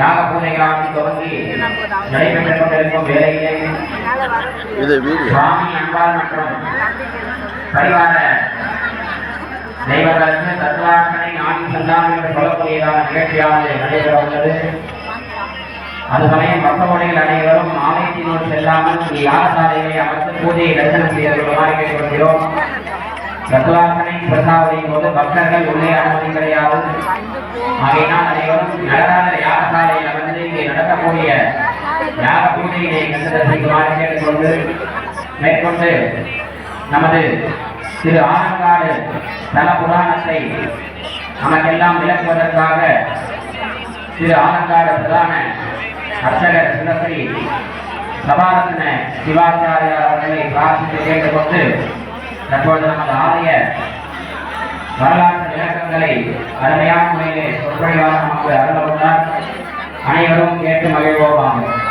யாக பூஜைகளாக துவங்கி நடைபெற்றுக் கொண்டிருக்கும் வேலையிலே இது வீடியோ சுவாமி அன்பால் மற்றும் பரிவார தெய்வங்களுக்கு தத்துவார்த்தனை ஆணி சந்தானம் என்று சொல்லக்கூடியதான நிகழ்ச்சியானது நடைபெற உள்ளது. அது சமயம் பக்தமொழிகள் அனைவரும் ஆலயத்தினோடு செல்லாமல் யாகசாலையை அமர்ந்து பூஜையை தரிசனம் செய்து கொள்ளுமாறு கேட்டுக்கொள்கிறோம். தத்துவார்த்தனை பிரசாவதியின் போது பக்தர்கள் உள்ளே அனுமதி கிடையாது. ஆகையினால் அனைவரும் நடராஜ யாகசாலையில் அமர்ந்து இங்கே நடக்கக்கூடிய யாக பூஜையினை கொண்டு கேட்டுக்கொண்டு மேற்கொண்டு நமது திரு ஆனங்காடு தல புராணத்தை நமக்கெல்லாம் விளக்குவதற்காக திரு ஆனங்காடு பிரதான அர்ச்சகர் சிவஸ்ரீ சபாரத்ன சிவாச்சாரியார் அவர்களை பிரார்த்தித்து கேட்டுக்கொண்டு தற்போது நமது ஆலய வரலாற்று விளக்கங்களை அருமையான முறையிலே சொற்பொழிவாக நமக்கு அருள உள்ளார் அனைவரும் கேட்டு மகிழ்வோமாக.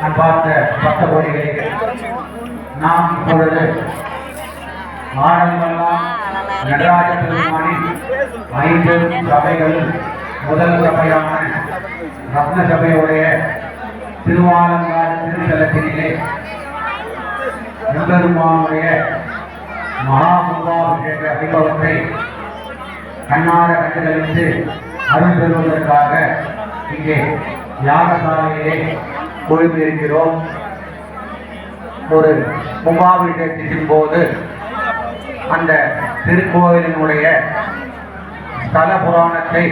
நான் பார்த்த பக்த கோடிகளே நாம் இப்பொழுது ஆடல்கள்லாம் நடராஜ பெருமானின் ஐந்து சபைகள் முதல் சபையான ரத்ன சபையுடைய திருவாலங்காடு திருத்தலத்தினிலே எம்பெருமானுடைய மகாபுபாபிஷேக வைபவத்தை கண்ணார கண்டுகளித்து அருள் பெறுவதற்காக இங்கே யாகசாலையிலே குழுமியிருக்கிறோம் ஒரு கும்பாபிஷேகத்தின் போது அந்த திருக்கோயிலினுடைய ஸ்தல புராணத்தை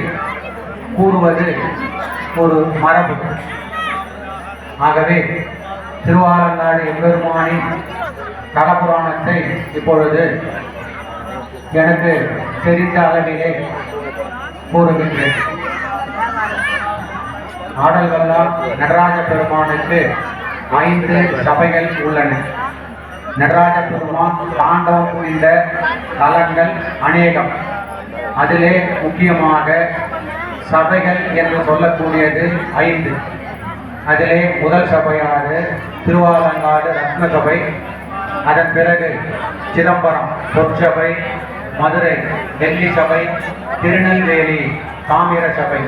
கூறுவது ஒரு மரபு. ஆகவே திருவாலங்காடு எம்பெருமானின் கலபுராணத்தை இப்பொழுது எனக்கு தெரிந்த அளவிலே கூறுகின்றேன். ஆடல்களால் நடராஜ பெருமானுக்கு ஐந்து சபைகள் உள்ளன. நடராஜ பெருமான் தாண்டவம் புரிந்த தலங்கள் அநேகம். அதிலே முக்கியமாக சபைகள் என்று சொல்லக்கூடியது ஐந்து. அதிலே முதல் சபையானது திருவாலங்காடு ரத்ன சபை அதன் பிறகு சிதம்பரம் பொற்சபை மதுரை டெல்லி சபை திருநெல்வேலி தாமிர சபை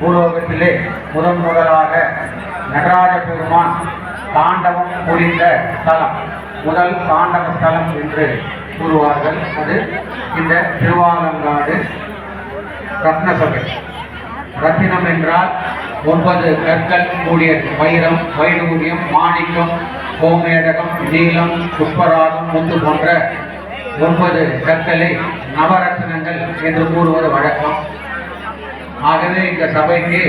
பூலோகத்திலே முதன் முதலாக நடராஜ பெருமான் தாண்டவம் புரிந்த ஸ்தலம் முதல் தாண்டவ ஸ்தலம் என்று கூறுவார்கள். அது இந்த திருவாலங்காடு ரத்ன சபை ரத்தினம் என்றால் ஒன்பது கற்கள் கூடிய வைரம் வைடூரியம் மாணிக்கம் கோமேடகம் நீளம் புஷ்பராகம் முத்து போன்ற ஒன்பது கற்களை நவரத்தினங்கள் என்று கூறுவது வழக்கம். ஆகவே இந்த சபைக்கு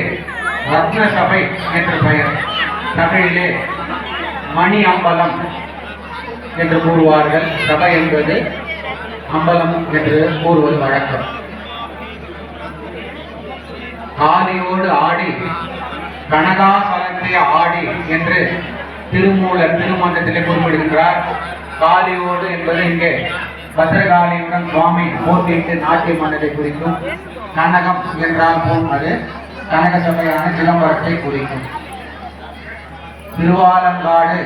ரத்ன சபை என்று பெயர். தமிழிலே மணி அம்பலம் என்று கூறுவார்கள். சபை என்பது அம்பலம் என்று கூறுவது வழக்கம். ஆதியோடு ஆடி கனகாசலத்தை ஆடி என்று திருமூலர் திருமந்தத்திலே குறிப்பிடுகின்றார். காலியோடு என்பது இங்கே பத்ரகாளியுடன் சுவாமி போட்டியிட்டு நாட்டிய மன்னரை குறிக்கும். கனகம் என்றால் போன்றது அது. கனக சபையான சிதம்பரத்தை குறிக்கும். திருவாலங்காடு